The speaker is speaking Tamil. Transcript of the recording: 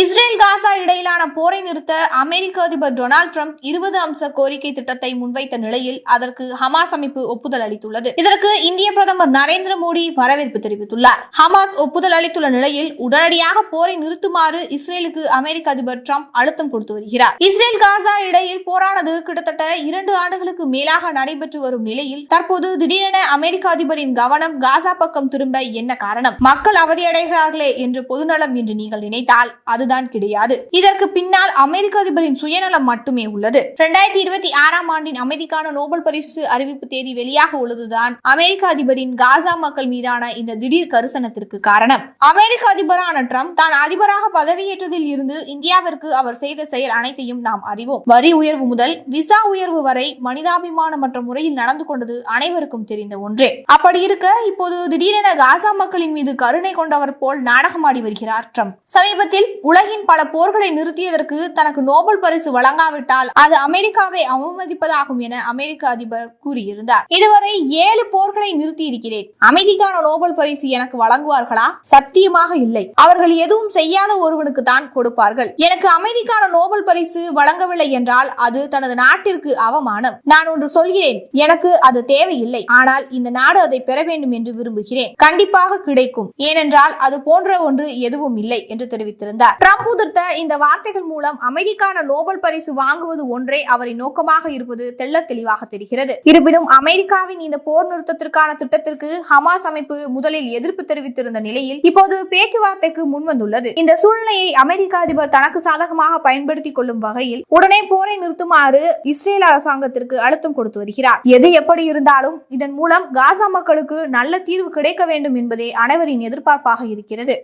இஸ்ரேல் காசா இடையிலான போரை நிறுத்த அமெரிக்க அதிபர் டொனால்டு ட்ரம்ப் இருபது அம்ச கோரிக்கை திட்டத்தை முன்வைத்த நிலையில் அதற்கு ஹமாஸ் அமைப்பு ஒப்புதல் அளித்துள்ளது. இதற்கு இந்திய பிரதமர் நரேந்திர மோடி வரவேற்பு தெரிவித்துள்ளார். ஹமாஸ் ஒப்புதல் அளித்துள்ள நிலையில் உடனடியாக போரை நிறுத்துமாறு இஸ்ரேலுக்கு அமெரிக்க அதிபர் ட்ரம்ப் அழுத்தம் கொடுத்து வருகிறார். இஸ்ரேல் காசா இடையில் போரானது கிட்டத்தட்ட இரண்டு ஆண்டுகளுக்கு மேலாக நடைபெற்று வரும் நிலையில் தற்போது திடீரென அமெரிக்க அதிபரின் கவனம் காசா பக்கம் திரும்ப என்ன காரணம்? மக்கள் அவதியடைகிறார்களே என்று பொதுநலம் என்று நீங்கள் நினைத்தால் அது அதுதான் கிடையாது. இதற்கு பின்னால் அமெரிக்க அதிபரின் சுயநலம் மட்டுமே உள்ளது. இரண்டாயிரத்தி இருபத்தி ஆறாம் ஆண்டின் அமைதிக்கான நோபல் பரிசு அறிவிப்பு தேதி வெளியாக உள்ளதுதான் அமெரிக்க அதிபரின் காசா மக்கள் மீதான இந்த திடீர் கரிசனத்திற்கு காரணம். அமெரிக்க அதிபரான ட்ரம்ப் தான் அதிபராக பதவியேற்றதில் இருந்து இந்தியாவிற்கு அவர் செய்த செயல் அனைத்தையும் நாம் அறிவோம். வரி உயர்வு முதல் விசா உயர்வு வரை மனிதாபிமானமற்ற முறையில் நடந்து கொண்டது அனைவருக்கும் தெரிந்த ஒன்றே. அப்படி இருக்க இப்போது திடீரென காசா மக்களின் மீது கருணை கொண்டவர் போல் நாடகமாடி வருகிறார் ட்ரம்ப். சமீபத்தில் உலகின் பல போர்களை நிறுத்தியதற்கு தனக்கு நோபல் பரிசு வழங்காவிட்டால் அது அமெரிக்காவை அவமதிப்பதாகும் என அமெரிக்க அதிபர் கூறியிருந்தார். இதுவரை ஏழு போர்களை நிறுத்தி இருக்கிறேன் அமைதிக்கான நோபல் பரிசு எனக்கு வழங்குவார்களா? சத்தியமாக இல்லை. அவர்கள் எதுவும் செய்யாத ஒருவனுக்கு தான் கொடுப்பார்கள். எனக்கு அமைதிக்கான நோபல் பரிசு வழங்கவில்லை என்றால் அது தனது நாட்டிற்கு அவமானம். நான் ஒன்று சொல்கிறேன். எனக்கு அது தேவையில்லை. ஆனால் இந்த நாடு அதை பெற வேண்டும் என்று விரும்புகிறேன். கண்டிப்பாக கிடைக்கும். ஏனென்றால் அது போன்ற ஒன்று எதுவும் இல்லை என்று தெரிவித்திருந்தார். ட்ரம்ப் உதிர்த்த இந்த வார்த்தைகள் மூலம் அமைதிக்கான நோபல் பரிசு வாங்குவது ஒன்றே அவரின் நோக்கமாக இருப்பது தெள்ள தெளிவாக தெரிகிறது. இருப்பினும் அமெரிக்காவின் இந்த போர் நிறுத்தத்திற்கான திட்டத்திற்கு ஹமாஸ் அமைப்பு முதலில் எதிர்ப்பு தெரிவித்திருந்த நிலையில் இப்போது பேச்சுவார்த்தைக்கு முன்வந்துள்ளது. இந்த சூழ்நிலையை அமெரிக்க அதிபர் தனக்கு சாதகமாக பயன்படுத்திக் கொள்ளும் வகையில் உடனே போரை நிறுத்துமாறு இஸ்ரேல் அரசாங்கத்திற்கு அழுத்தம் கொடுத்து வருகிறார். எது எப்படி இருந்தாலும் இதன் மூலம் காசா மக்களுக்கு நல்ல தீர்வு கிடைக்க வேண்டும் என்பதே அனைவரின் எதிர்பார்ப்பாக இருக்கிறது.